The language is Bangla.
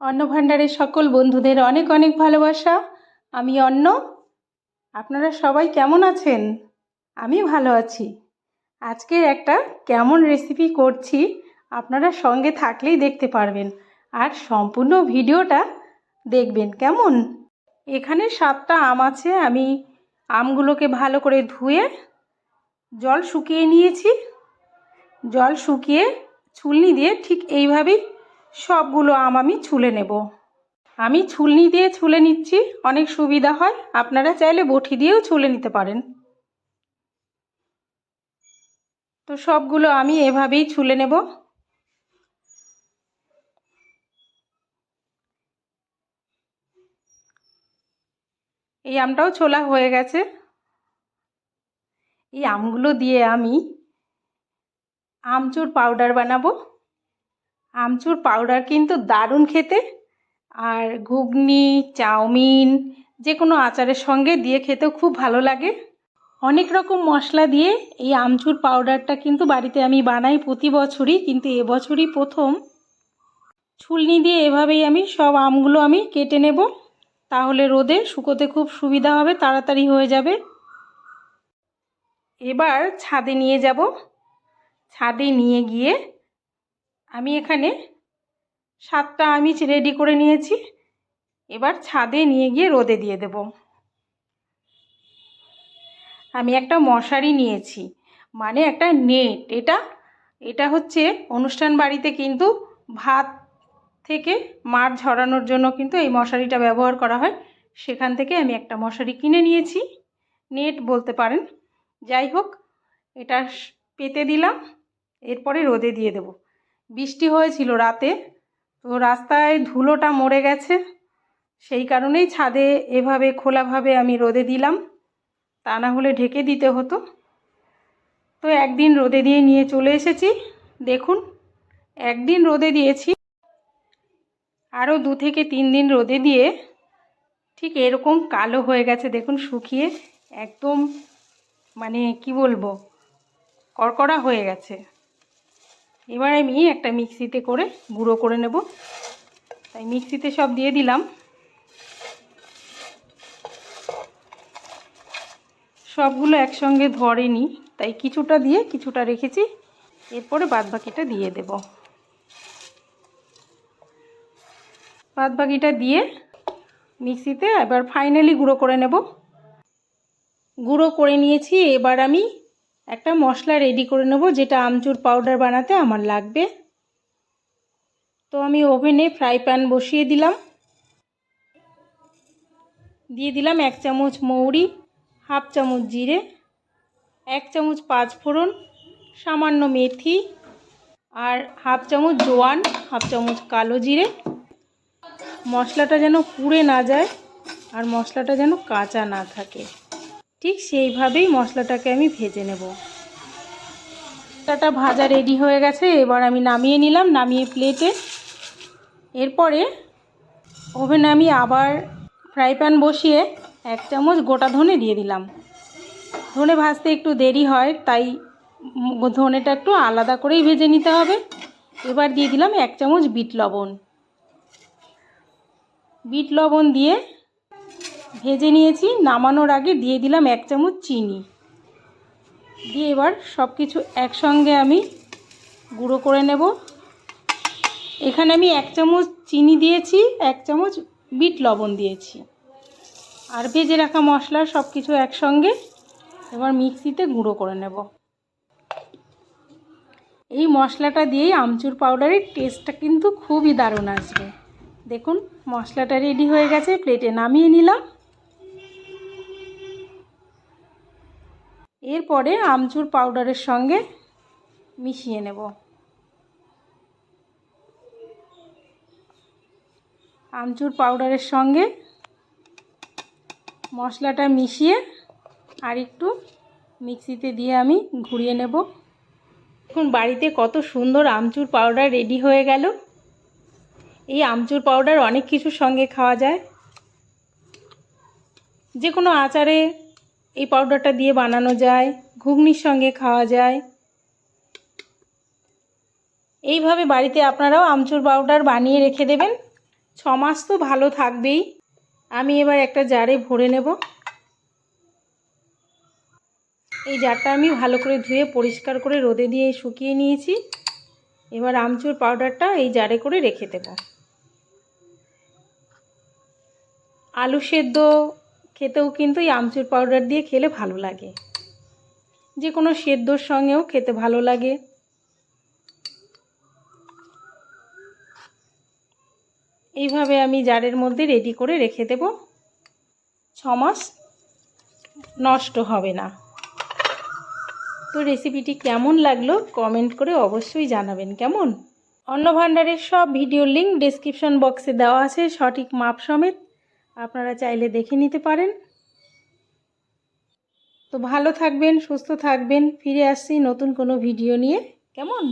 অন্ন ভাণ্ডারের সকল বন্ধুদের অনেক অনেক ভালোবাসা। আমি অন্ন। আপনারা সবাই কেমন আছেন? আমি ভালো আছি। আজকের একটা কেমন রেসিপি করছি, আপনারা সঙ্গে থাকলেই দেখতে পারবেন। আর সম্পূর্ণ ভিডিওটা দেখবেন, কেমন? এখানে সাতটা আম আছে, আমি আমগুলোকে ভালো করে ধুয়ে জল শুকিয়ে নিয়েছি। জল শুকিয়ে ছুলনি দিয়ে ঠিক এইভাবেই সবগুলো আম আমি ছুলে নেব। আমি ছুলনি দিয়ে ছুলে নিচ্ছি, অনেক সুবিধা হয়। আপনারা চাইলে বটি দিয়েও ছুলে নিতে পারেন। তো সবগুলো আমি এভাবেই ছুলে নেব। এই আমটাও ছোলা হয়ে গেছে। এই আমগুলো দিয়ে আমি আমচুর পাউডার বানাবো। আমচুর পাউডার কিন্তু দারুণ খেতে। আর ঘুগনি, চাউমিন যে কোনো আচারের সঙ্গে দিয়ে খেতেও খুব ভালো লাগে। অনেক রকম মশলা দিয়ে এই আমচুর পাউডারটা কিন্তু বাড়িতে আমি বানাই প্রতি বছরই, কিন্তু এবছরই প্রথম। ছুলনি দিয়ে এভাবেই আমি সব আমগুলো আমি কেটে নেব। তাহলে রোদে শুকোতে খুব সুবিধা হবে, তাড়াতাড়ি হয়ে যাবে। এবার ছাদে নিয়ে যাব। ছাদে নিয়ে গিয়ে আমি এখানে সাতটা আমি রেডি করে নিয়েছি। এবার ছাদে নিয়ে গিয়ে রোদে দিয়ে দেব। আমি একটা মশারি নিয়েছি মানে একটা নেট। এটা এটা হচ্ছে অনুষ্ঠান বাড়িতে কিন্তু ভাত থেকে মার ঝরানোর জন্য কিন্তু এই মশারিটা ব্যবহার করা হয়। সেখান থেকে আমি একটা মশারি কিনে নিয়েছি। নেট বলতে পারেন। যাই হোক, এটা পেতে দিলাম। এরপরে রোদে দিয়ে দেব। বৃষ্টি হয়েছিল রাতে, তো রাস্তায় ধুলোটা মরে গেছে। সেই কারণেই ছাদে এভাবে খোলাভাবে আমি রোদে দিলাম। তা না হলে ঢেকে দিতে হতো। তো একদিন রোদে দিয়ে নিয়ে চলে এসেছি। দেখুন, একদিন রোদে দিয়েছি। আরও দু থেকে তিন দিন রোদে দিয়ে ঠিক এরকম কালো হয়ে গেছে। দেখুন, শুকিয়ে একদম মানে কি বলব, কড়কড়া হয়ে গেছে। এবার আমি একটা মিক্সিতে করে গুঁড়ো করে নেব। তাই মিক্সিতে সব দিয়ে দিলাম। সবগুলো একসঙ্গে ধরেনি, তাই কিছুটা দিয়ে কিছুটা রেখেছি। এরপরে বাদবাকিটা দিয়ে দেব। বাদবাকিটা দিয়ে মিক্সিতে এবার ফাইনালি গুঁড়ো করে নেব। গুঁড়ো করে নিয়েছি, এবার আমি একটা মশলা রেডি করে নেব, যেটা আমচুর পাউডার বানাতে আমার লাগবে। তো আমি ওভেনে ফ্রাই প্যান বসিয়ে দিলাম। দিয়ে দিলাম এক চামচ মৌরি, হাফ চামচ জিরে, এক চামচ পাঁচ ফোড়ন, সামান্য মেথি আর হাফ চামচ জোয়ান, হাফ চামচ কালো জিরে। মশলাটা যেন পুড়ে না যায় আর মশলাটা যেন কাঁচা না থাকে। ঠিক সেইভাবেই মশলাটাকে আমি ভেজে নেব। মশলাটা ভাজা রেডি হয়ে গেছে, এবার আমি নামিয়ে নিলাম, নামিয়ে প্লেটে এরপরে ওভেনে আমি আবার ফ্রাই প্যান বসিয়ে এক চামচ গোটা ধনে দিয়ে দিলাম। ধনে ভাজতে একটু দেরি হয়, তাই ধনেটা একটু আলাদা করেই ভেজে নিতে হবে। এবার দিয়ে দিলাম এক চামচ বিট লবণ। বিট লবণ দিয়ে ভেজে নিয়েছি, নামানোর আগে দিয়ে দিলাম এক চামচ চিনি। দিয়ে এবার সব কিছু একসঙ্গে আমি গুঁড়ো করে নেব। এখানে আমি এক চামচ চিনি দিয়েছি, এক চামচ বিট লবণ দিয়েছি। আর ভেজে রাখা মশলা সব কিছু একসঙ্গে এবার মিক্সিতে গুঁড়ো করে নেব। এই মশলাটা দিয়েই আমচুর পাউডারের টেস্টটা কিন্তু খুবই দারুণ আসবে। দেখুন, মশলাটা রেডি হয়ে গেছে, প্লেটে নামিয়ে নিলাম। এরপরে আমচুর পাউডারের সঙ্গে মিশিয়ে নেব। আমচুর পাউডারের সঙ্গে মশলাটা মিশিয়ে আর একটু মিক্সিতে দিয়ে আমি ঘুরিয়ে নেব। এখন বাড়িতে কত সুন্দর আমচুর পাউডার রেডি হয়ে গেল। এই আমচুর পাউডার অনেক কিছুর সঙ্গে খাওয়া যায়। যে কোনো আচারে এই পাউডারটা দিয়ে বানানো যায়, ঘুগনির সঙ্গে খাওয়া যায়। এইভাবে বাড়িতে আপনারাও আমচুর পাউডার বানিয়ে রেখে দেবেন। ছ মাস তো ভালো থাকবেই। আমি এবার একটা জারে ভরে নেব। এই জারটা আমি ভালো করে ধুয়ে পরিষ্কার করে রোদে দিয়ে শুকিয়ে নিয়েছি। এবার আমচুর পাউডারটা এই জারে করে রেখে দেব। আলু সেদ্ধ খেতেও কিন্তু এই আমচুর পাউডার দিয়ে খেলে ভালো লাগে। যে কোনো সেদ্ধর সঙ্গেও খেতে ভালো লাগে। এইভাবে আমি জারের মধ্যে রেডি করে রেখে দেব। ছ মাস নষ্ট হবে না। তো রেসিপিটি কেমন লাগল কমেন্ট করে অবশ্যই জানাবেন কেমন? অন্ন ভাণ্ডারের সব ভিডিওর লিঙ্ক ডিসক্রিপশন বক্সে দেওয়া আছে, সঠিক মাপ সমেত। আপনারা চাইলে দেখে নিতে পারেন। তো ভালো থাকবেন, সুস্থ থাকবেন, ফিরে আসছি নতুন কোনো ভিডিও নিয়ে। কেমন?